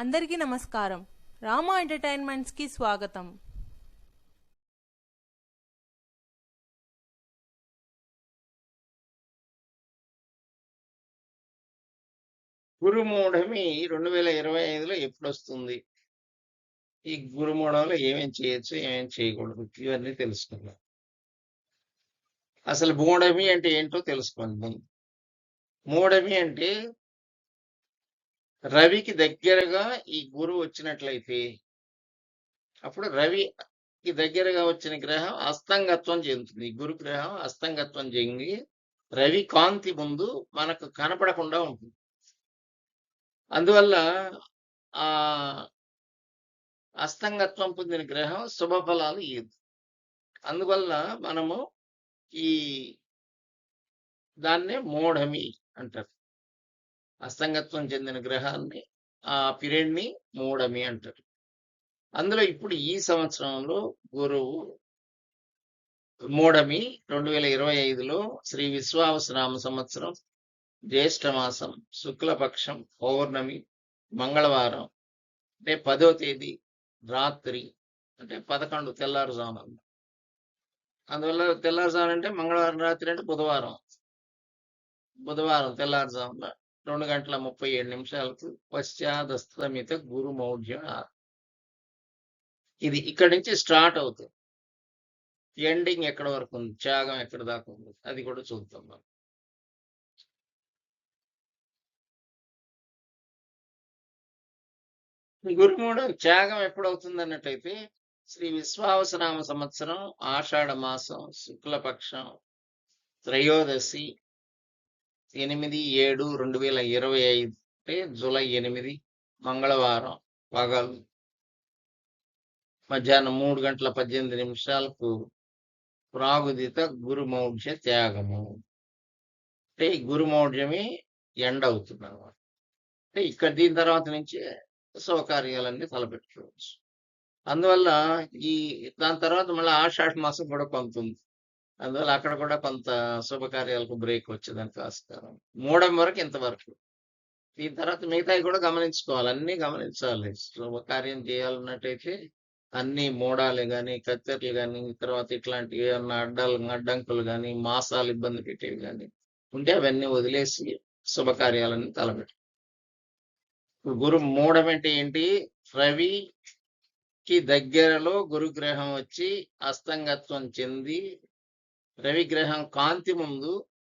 అందరికీ నమస్కారం. రామా ఎంటర్టైన్మెంట్స్కి స్వాగతం. గురుమూఢమి రెండు వేల ఇరవై ఐదులో ఎప్పుడు వస్తుంది ఈ గురుమూఢంలో ఏమేం చేయొచ్చు ఏమేం చేయకూడదు ఇవన్నీ తెలుసుకుందాం. అసలు మూఢమి అంటే ఏంటో తెలుసుకుందాం. మూఢమి అంటే రవికి దగ్గరగా ఈ గురువు వచ్చినట్లయితే అప్పుడు రవికి దగ్గరగా వచ్చిన గ్రహం అస్తంగత్వం చెందుతుంది. గురు గ్రహం అస్తంగత్వం చెంది రవి కాంతి ముందు మనకు కనపడకుండా ఉంటుంది. అందువల్ల ఆ అస్తంగత్వం పొందిన గ్రహం శుభ ఫలాలు ఇయ్యదు. అందువల్ల మనము ఈ దాన్నే మూఢమి అంటారు. అస్తంగత్వం చెందిన గ్రహాన్ని ఆ పీరియడ్ని అంటారు. అందులో ఇప్పుడు ఈ సంవత్సరంలో గురువు మూడమి రెండు వేల ఇరవై ఐదులో శ్రీ విశ్వావసనామ సంవత్సరం జ్యేష్ఠమాసం శుక్లపక్షం పౌర్ణమి మంగళవారం అంటే పదో తేదీ రాత్రి అంటే పదకొండు తెల్లారుజాము అందువల్ల తెల్లారుజాము అంటే మంగళవారం రాత్రి అంటే బుధవారం. బుధవారం తెల్లారుజామున రెండు గంటల ముప్పై ఏడు నిమిషాలకు పశ్చాదస్తమిత గురు మౌఢ్యం ఇది ఇక్కడి నుంచి స్టార్ట్ అవుతుంది. ఎండింగ్ ఎక్కడ వరకు ఉంది? త్యాగం ఎక్కడ దాకా ఉంది? అది కూడా చూద్దాం మనం. గురుమూడు త్యాగం ఎప్పుడవుతుంది అన్నట్టయితే శ్రీ విశ్వావసనామ సంవత్సరం ఆషాఢ మాసం శుక్లపక్షం త్రయోదశి ఎనిమిది ఏడు రెండు వేల ఇరవై ఐదు అంటే జూలై ఎనిమిది మంగళవారం పగలు. మధ్యాహ్నం మూడు గంటల పద్దెనిమిది నిమిషాలకు ప్రాగుదిత గురుమౌఢ్య త్యాగము. అంటే ఈ గురుమౌఢ్యమి ఎండ్ అవుతుంది అనమాట అంటే ఇక్కడ దీని తర్వాత నుంచి శుభకార్యాలన్నీ తలపెట్టుకోవచ్చు. అందువల్ల ఈ దాని తర్వాత మళ్ళీ ఆషాఢ మాసం కూడా కొంత ఉంది. అందువల్ల అక్కడ కూడా కొంత శుభకార్యాలకు బ్రేక్ వచ్చేదానికి ఆస్కారం మూడం వరకు ఇంతవరకు. దీని తర్వాత మిగతాయి కూడా గమనించుకోవాలి. అన్ని గమనించాలి. శుభకార్యం చేయాలన్నట్టయితే అన్ని మూడాలు కానీ కత్తెరలు కానీ తర్వాత ఇట్లాంటి ఏమన్నా అడ్డాలు అడ్డంకులు కానీ మాసాలు ఇబ్బంది పెట్టేవి కానీ ఉంటే అవన్నీ వదిలేసి శుభకార్యాలన్నీ తలపెట్టు. గురు మూడమంటే అంటే ఏంటి? రవికి దగ్గరలో గురుగ్రహం వచ్చి అస్తంగత్వం చెంది రవిగ్రహం కాంతి ముందు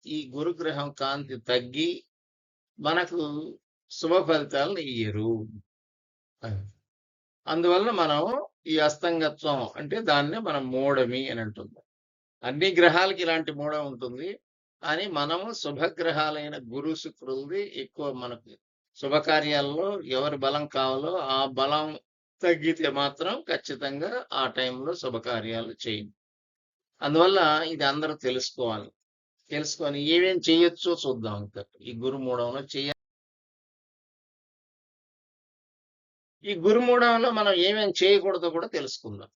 ఈ గురుగ్రహం కాంతి తగ్గి మనకు శుభ ఫలితాలను ఇయ్యరు. అందువల్ల మనం ఈ అస్తంగత్వం అంటే దాన్నే మనం మూఢమి అని అంటున్నాం అన్ని గ్రహాలకి ఇలాంటి మూఢం ఉంటుంది. కానీ మనము శుభగ్రహాలైన గురు శుక్రులది ఎక్కువ మనకు శుభకార్యాల్లో ఎవరి బలం కావాలో ఆ బలం తగ్గితే మాత్రం ఖచ్చితంగా ఆ టైంలో శుభకార్యాలు చేయండి అందువల్ల ఇది అందరూ తెలుసుకోవాలి. తెలుసుకొని ఏమేం చేయొచ్చో చూద్దాం ఇంకా ఈ గురుమూఢంలో చేయ ఈ గురుమూఢంలో మనం ఏమేం చేయకూడదో కూడా తెలుసుకుందాం.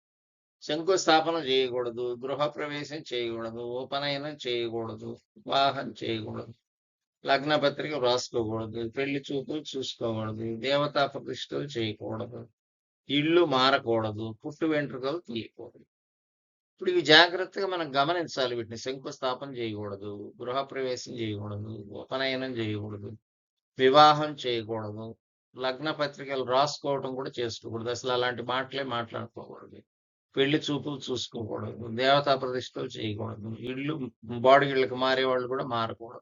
శంకుస్థాపన చేయకూడదు గృహ ప్రవేశం చేయకూడదు ఉపనయనం చేయకూడదు వివాహం చేయకూడదు లగ్న పత్రిక రాసుకోకూడదు పెళ్ళి చూపులు చూసుకోకూడదు దేవతా ప్రతిష్టలు చేయకూడదు ఇల్లు మారకూడదు పుట్టు వెంట్రుకలు తీయకూడదు. ఇప్పుడు ఇవి జాగ్రత్తగా మనం గమనించాలి. వీటిని శంకుస్థాపన చేయకూడదు. గృహ ప్రవేశం చేయకూడదు. ఉపనయనం చేయకూడదు. వివాహం చేయకూడదు. లగ్న పత్రికలు రాసుకోవడం కూడా చేసుకోకూడదు. అసలు అలాంటి మాటలే మాట్లాడుకోకూడదు. పెళ్ళి చూపులు చూసుకోకూడదు. దేవతా ప్రతిష్టలు చేయకూడదు. ఇల్లు బాడీళ్ళకి మారే వాళ్ళు కూడా మారకూడదు.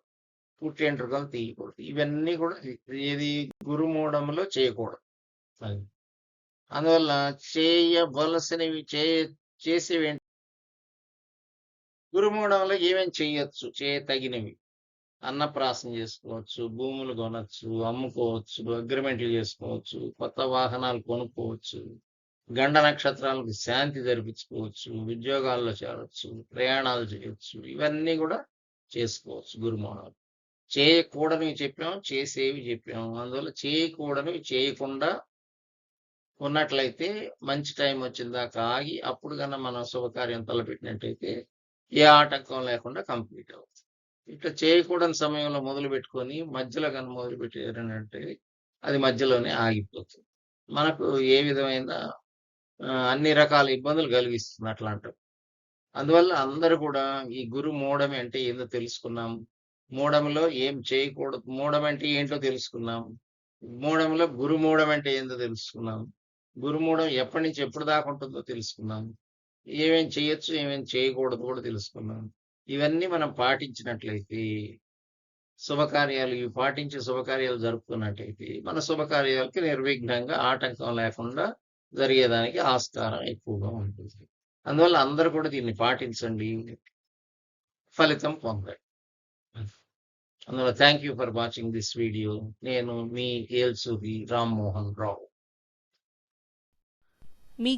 పుట్టి వెంట్రుకలు తీయకూడదు. ఇవన్నీ కూడా ఏది గురుమూఢంలో చేయకూడదు. అది. అందువల్ల చేయవలసినవి చే చేసేవి ఏంటి? గురుమూఢంలో ఏమేం చేయొచ్చు? చేయతగినవి. అన్నప్రాసం చేసుకోవచ్చు భూములు కొనవచ్చు అమ్ముకోవచ్చు అగ్రిమెంట్లు చేసుకోవచ్చు కొత్త వాహనాలు కొనుక్కోవచ్చు గండ నక్షత్రాలకు శాంతి జరిపించుకోవచ్చు ఉద్యోగాల్లో చేరవచ్చు ప్రయాణాలు చేయొచ్చు ఇవన్నీ కూడా చేసుకోవచ్చు గురుమౌఢాలు చేయకూడనివి చెప్పాం చేసేవి చెప్పాం అందువల్ల చేయకూడనివి చేయకుండా ఉన్నట్లయితే మంచి టైం వచ్చిన దాకా ఆగి అప్పుడు కన్నా మనం శుభకార్యం తలపెట్టినట్టయితే ఏ ఆటంకం లేకుండా కంప్లీట్ అవుతుంది ఇట్లా చేయకూడని సమయంలో మొదలు పెట్టుకొని మధ్యలో కనుక మొదలు పెట్టారంటే అది మధ్యలోనే ఆగిపోతుంది మనకు ఏ విధమైన అన్ని రకాల ఇబ్బందులు కలిగిస్తుంది అట్లాంటివి. అందువల్ల అందరూ కూడా ఈ గురు మూఢమి అంటే ఏందో తెలుసుకున్నాం. మూఢంలో ఏం చేయకూడదు. మూఢం అంటే ఏంటో తెలుసుకున్నాం. మూఢంలో గురుమూఢం అంటే ఏందో తెలుసుకున్నాం. గురుమూఢం ఎప్పటినుంచి ఎప్పటి దాకా ఉంటుందో తెలుసుకున్నాం. ఏమేం చేయొచ్చు, ఏమేం చేయకూడదు కూడా తెలుసుకున్నాం. ఇవన్నీ మనం పాటించినట్లయితే శుభకార్యాలు ఇవి పాటించి శుభకార్యాలు జరుపుకున్నట్టయితే మన శుభకార్యాలకి నిర్విఘ్నంగా ఆటంకం లేకుండా జరిగేదానికి ఆస్కారం ఎక్కువగా ఉంటుంది. అందువల్ల అందరూ కూడా దీన్ని పాటించండి. ఫలితం పొందండి. అందువల్ల thank you for watching this video. నేను మీ ఏల్సూరి రామ్మోహన్ రావు. మీ